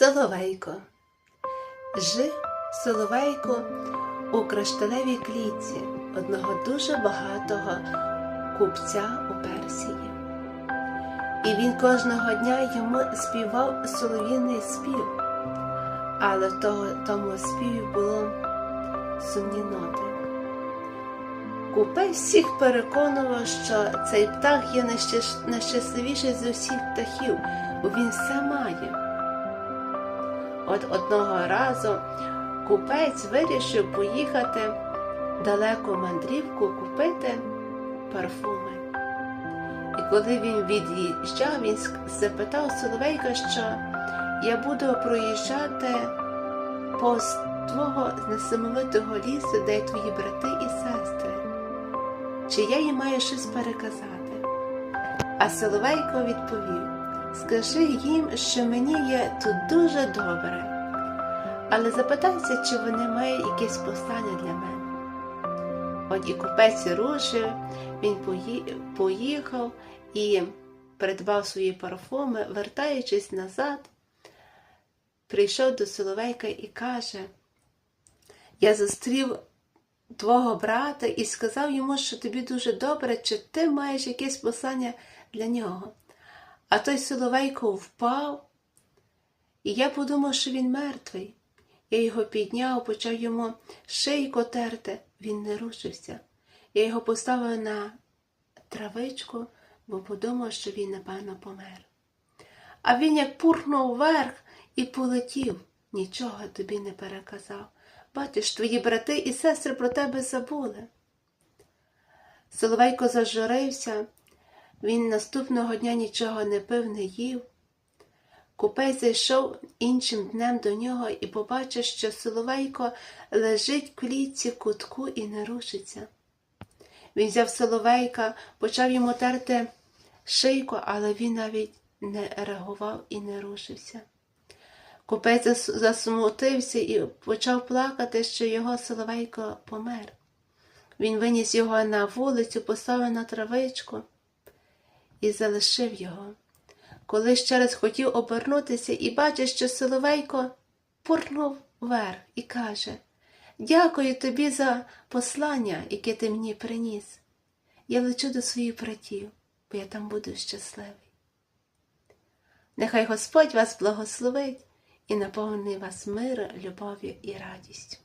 Соловейко. Жив Соловейко у кришталевій клітці одного дуже багатого купця у Персії. І він кожного дня йому співав солов'їний спів, але в тому співі було сумні ноти. Купець всіх переконував, що цей птах є найщас- найщасливіший з усіх птахів, бо він все має. От одного разу купець вирішив поїхати далеку мандрівку купити парфуми. І коли він від'їжджав, він запитав Соловейка, що я буду проїжджати повз твого несамовитого лісу, де є твої брати і сестри. Чи я їм маю щось переказати? А Соловейко відповів: Скажи їм, що мені є тут дуже добре, але запитайся, чи вони мають якесь послання для мене. От і купець рушив, він поїхав і придбав свої парфуми, вертаючись назад, прийшов до Соловейка і каже: Я зустрів твого брата і сказав йому, що тобі дуже добре, чи ти маєш якесь послання для нього. А той Соловейко впав, і я подумав, що він мертвий. Я його підняв, почав йому шийко терти, він не рушився. Я його поставив на травичку, бо подумав, що він, напевно, помер. А він як пурхнув вверх і полетів, нічого тобі не переказав. Бачиш, твої брати і сестри про тебе забули. Соловейко зажурився, він наступного дня нічого не пив, не їв. Купець зайшов іншим днем до нього і побачив, що Соловейко лежить в клітці в кутку і не рушиться. Він взяв Соловейка, почав йому терти шийку, але він навіть не реагував і не рушився. Купець зас- засмутився і почав плакати, що його Соловейко помер. Він виніс його на вулицю, поставив на травичку залишив його. Коли ще раз хотів обернутися і бачив, що Соловейко пурнув вверх і каже Дякую тобі за послання, яке ти мені приніс. Я лечу до своїх братів, бо я там буду щасливий. Нехай Господь вас благословить і наповнить вас миром, любов'ю і радістю.